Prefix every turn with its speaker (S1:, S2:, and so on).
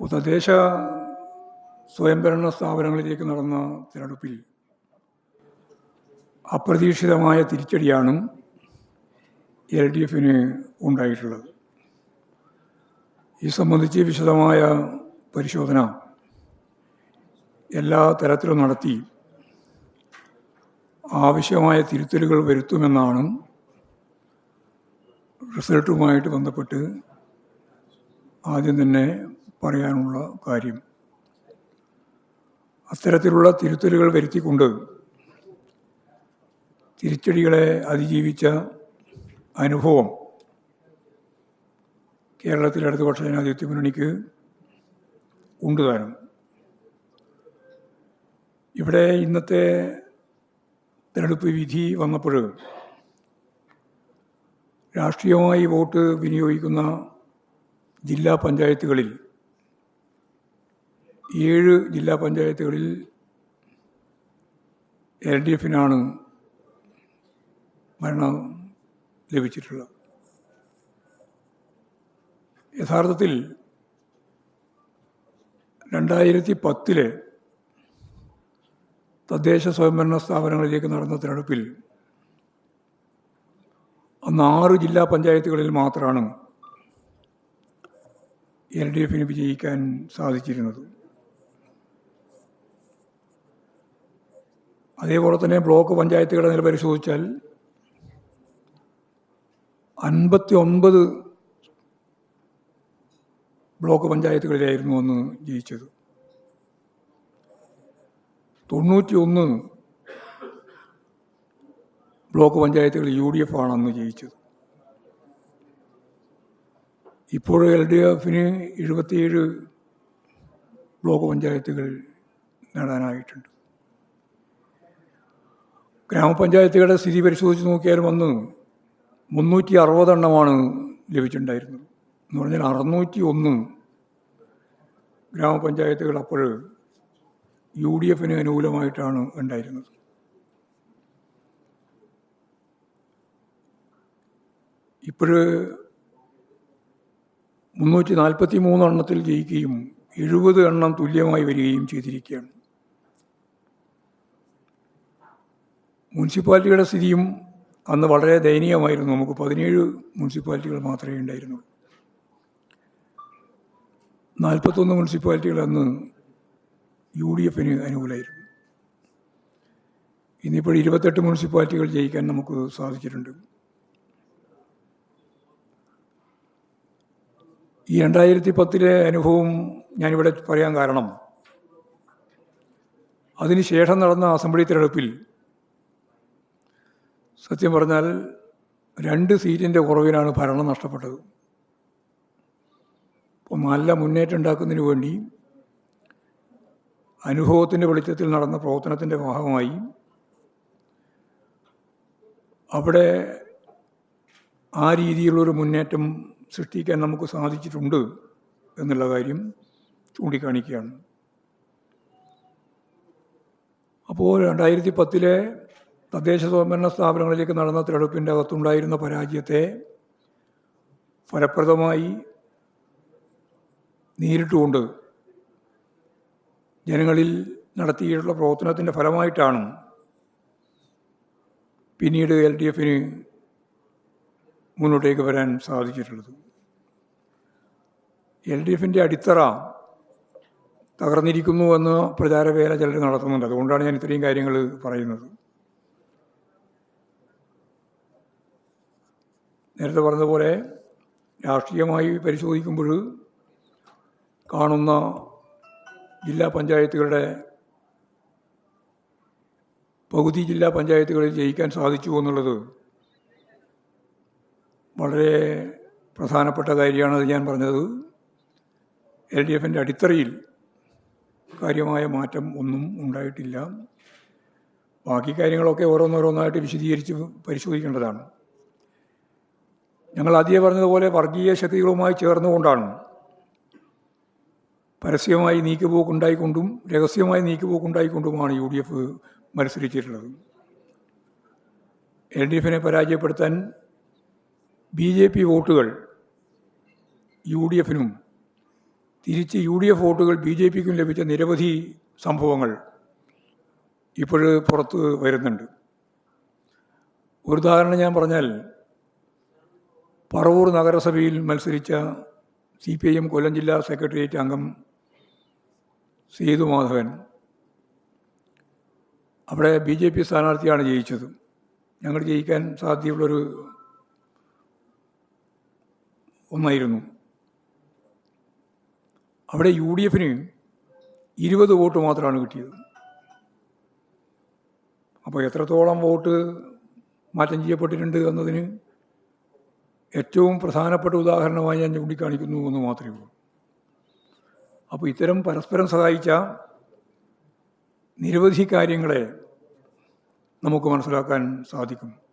S1: തദ്ദേശ സ്വയംഭരണ സ്ഥാപനങ്ങളിലേക്ക് നടന്ന തിരഞ്ഞെടുപ്പിൽ അപ്രതീക്ഷിതമായ തിരിച്ചടിയാണ് എൽ ഡി എഫിന് ഉണ്ടായിട്ടുള്ളത്. ഈ സംബന്ധിച്ച് വിശദമായ പരിശോധന എല്ലാ തരത്തിലും നടത്തി ആവശ്യമായ തിരുത്തലുകൾ വരുത്തുമെന്നാണ് റിസൾട്ടുമായിട്ട് ബന്ധപ്പെട്ട് ആദ്യം തന്നെ പറയാനുള്ള കാര്യം. അത്തരത്തിലുള്ള തിരുത്തലുകൾ വരുത്തിക്കൊണ്ട് തിരിച്ചടികളെ അതിജീവിച്ച അനുഭവം കേരളത്തിലെ ഇടതുപക്ഷ ജനാധിപത്യ മുന്നണിക്ക് ഉണ്ട് താനും. ഇവിടെ ഇന്നത്തെ തെരഞ്ഞെടുപ്പ് വിധി വന്നപ്പോൾ രാഷ്ട്രീയമായി വോട്ട് വിനിയോഗിക്കുന്ന ജില്ലാ പഞ്ചായത്തുകളിൽ ഏഴ് ജില്ലാ പഞ്ചായത്തുകളിൽ എൽ ഡി എഫിനാണ് ഭരണം ലഭിച്ചിട്ടുള്ളത്. യഥാർത്ഥത്തിൽ രണ്ടായിരത്തി പത്തിലെ തദ്ദേശ സ്വയംഭരണ സ്ഥാപനങ്ങളിലേക്ക് നടന്ന തിരഞ്ഞെടുപ്പിൽ അന്ന് ആറ് ജില്ലാ പഞ്ചായത്തുകളിൽ മാത്രമാണ് എൽ ഡി എഫിന് വിജയിക്കാൻ സാധിച്ചിരുന്നത്. അതേപോലെ തന്നെ ബ്ലോക്ക് പഞ്ചായത്തുകളുടെ നില പരിശോധിച്ചാൽ അൻപത്തി ഒൻപത് ബ്ലോക്ക് പഞ്ചായത്തുകളിലായിരുന്നു അന്ന് ജയിച്ചത്. തൊണ്ണൂറ്റി ഒന്ന് ബ്ലോക്ക് പഞ്ചായത്തുകൾ യു ഡി എഫ് ആണ് അന്ന് ജയിച്ചത്. ഇപ്പോൾ എൽ ഡി എഫിന് എഴുപത്തിയേഴ് ബ്ലോക്ക് പഞ്ചായത്തുകൾ നേടാനായിട്ടുണ്ട്. ഗ്രാമപഞ്ചായത്തുകളുടെ സ്ഥിതി പരിശോധിച്ച് നോക്കിയാൽ അന്ന് മുന്നൂറ്റി അറുപതെണ്ണമാണ് ലഭിച്ചിട്ടുണ്ടായിരുന്നത്. എന്ന് പറഞ്ഞാൽ അറുന്നൂറ്റി ഒന്ന് ഗ്രാമപഞ്ചായത്തുകൾ അപ്പോൾ യു ഡി എഫിന് അനുകൂലമായിട്ടാണ് ഉണ്ടായിരുന്നത്. ഇപ്പോഴ് മുന്നൂറ്റി നാൽപ്പത്തി മൂന്നെണ്ണത്തിൽ ജയിക്കുകയും എഴുപത് എണ്ണം തുല്യമായി വരികയും ചെയ്തിരിക്കുകയാണ്. മുനിസിപ്പാലിറ്റിയുടെ സ്ഥിതിയും അന്ന് വളരെ ദയനീയമായിരുന്നു. നമുക്ക് പതിനേഴ് മുനിസിപ്പാലിറ്റികൾ മാത്രമേ ഉണ്ടായിരുന്നുള്ളൂ. നാൽപ്പത്തൊന്ന് മുനിസിപ്പാലിറ്റികൾ അന്ന് യു ഡി എഫിന് അനുകൂലമായിരുന്നു. ഇന്നിപ്പോൾ ഇരുപത്തെട്ട് മുനിസിപ്പാലിറ്റികൾ ജയിക്കാൻ നമുക്ക് സാധിച്ചിട്ടുണ്ട്. ഈ രണ്ടായിരത്തി പത്തിലെ അനുഭവം ഞാനിവിടെ പറയാൻ കാരണം അതിനുശേഷം നടന്ന അസംബ്ലി തിരഞ്ഞെടുപ്പിൽ സത്യം പറഞ്ഞാൽ രണ്ട് സീറ്റിന്റെ കുറവിനാണ് ഭരണം നഷ്ടപ്പെട്ടത്. അപ്പോൾ നല്ല മുന്നേറ്റം ഉണ്ടാക്കുന്നതിന് വേണ്ടി അനുഭവത്തിന്റെ വെളിച്ചത്തിൽ നടന്ന പ്രവർത്തനത്തിന്റെ ഭാഗമായി അവിടെ ആ രീതിയിലുള്ളൊരു മുന്നേറ്റം സൃഷ്ടിക്കാൻ നമുക്ക് സാധിച്ചിട്ടുണ്ട് എന്നുള്ള കാര്യം ചൂണ്ടിക്കാണിക്കുകയാണ്. അപ്പോൾ രണ്ടായിരത്തി പത്തിലെ തദ്ദേശ സ്വയംഭരണ സ്ഥാപനങ്ങളിലേക്ക് നടന്ന തിരഞ്ഞെടുപ്പിന്റെ അകത്തുണ്ടായിരുന്ന പരാജയത്തെ ഫലപ്രദമായി നേരിട്ടുകൊണ്ട് ജനങ്ങളിൽ നടത്തിയിട്ടുള്ള പ്രവർത്തനത്തിന്റെ ഫലമായിട്ടാണ് പിന്നീട് എൽ ഡി എഫിന് മുന്നോട്ടേക്ക് വരാൻ സാധിച്ചിട്ടുള്ളത്. എൽ ഡി എഫിന്റെ അടിത്തറ തകർന്നിരിക്കുന്നു എന്ന് പ്രചാരവേല ചിലർ നടത്തുന്നുണ്ട്. അതുകൊണ്ടാണ് ഞാൻ ഇത്രയും കാര്യങ്ങൾ പറയുന്നത്. നേരത്തെ പറഞ്ഞതുപോലെ രാഷ്ട്രീയമായി പരിശോധിക്കുമ്പോൾ കാണുന്ന ജില്ലാ പഞ്ചായത്തുകളുടെ പകുതി ജില്ലാ പഞ്ചായത്തുകളിൽ ജയിക്കാൻ സാധിച്ചു എന്നുള്ളത് വളരെ പ്രധാനപ്പെട്ട കാര്യമാണ് ഞാൻ പറഞ്ഞത്. എൽ ഡി എഫിന്റെ അടിത്തറയിൽ കാര്യമായ മാറ്റം ഒന്നും ഉണ്ടായിട്ടില്ല. ബാക്കി കാര്യങ്ങളൊക്കെ ഓരോന്നോരോന്നായിട്ട് വിശദീകരിച്ച് പരിശോധിക്കേണ്ടതാണ്. ഞങ്ങൾ ആദ്യം പറഞ്ഞതുപോലെ വർഗീയ ശക്തികളുമായി ചേർന്നുകൊണ്ടാണ്. പരസ്യമായി നീക്കുപോക്കുണ്ടായിക്കൊണ്ടും രഹസ്യമായി നീക്കുപോക്കുണ്ടായിക്കൊണ്ടുമാണ് യു ഡി എഫ് മത്സരിച്ചിട്ടുള്ളത്. എൽ ഡി എഫിനെ പരാജയപ്പെടുത്താൻ ബി ജെ പി വോട്ടുകൾ യു ഡി എഫിനും തിരിച്ച് യു ഡി എഫ് വോട്ടുകൾ ബി ജെ പിക്കും ലഭിച്ച നിരവധി സംഭവങ്ങൾ ഇപ്പോൾ പുറത്ത് വരുന്നുണ്ട്. ഒരു ഉദാഹരണം ഞാൻ പറഞ്ഞാൽ പറവൂർ നഗരസഭയിൽ മത്സരിച്ച C P I M Kollam ജില്ലാ സെക്രട്ടേറിയറ്റ് അംഗം സേതുമാധവൻ. അവിടെ ബി ജെ പി സ്ഥാനാർത്ഥിയാണ് ജയിച്ചത്. ഞങ്ങൾ ജയിക്കാൻ സാധ്യതയുള്ളൊരു ഒന്നായിരുന്നു. അവിടെ യു ഡി എഫിന് ഇരുപത് വോട്ട് മാത്രമാണ് കിട്ടിയത്. അപ്പോൾ എത്രത്തോളം വോട്ട് മാറ്റം ചെയ്യപ്പെട്ടിട്ടുണ്ട് എന്നതിന് ഏറ്റവും പ്രധാനപ്പെട്ട ഉദാഹരണമായി ഞാൻ ചൂണ്ടിക്കാണിക്കുന്നു എന്ന് മാത്രമേ ഉള്ളൂ. അപ്പോൾ ഇത്തരം പരസ്പരം സഹായിച്ച നിരവധി കാര്യങ്ങളെ നമുക്ക് മനസ്സിലാക്കാൻ സാധിക്കും.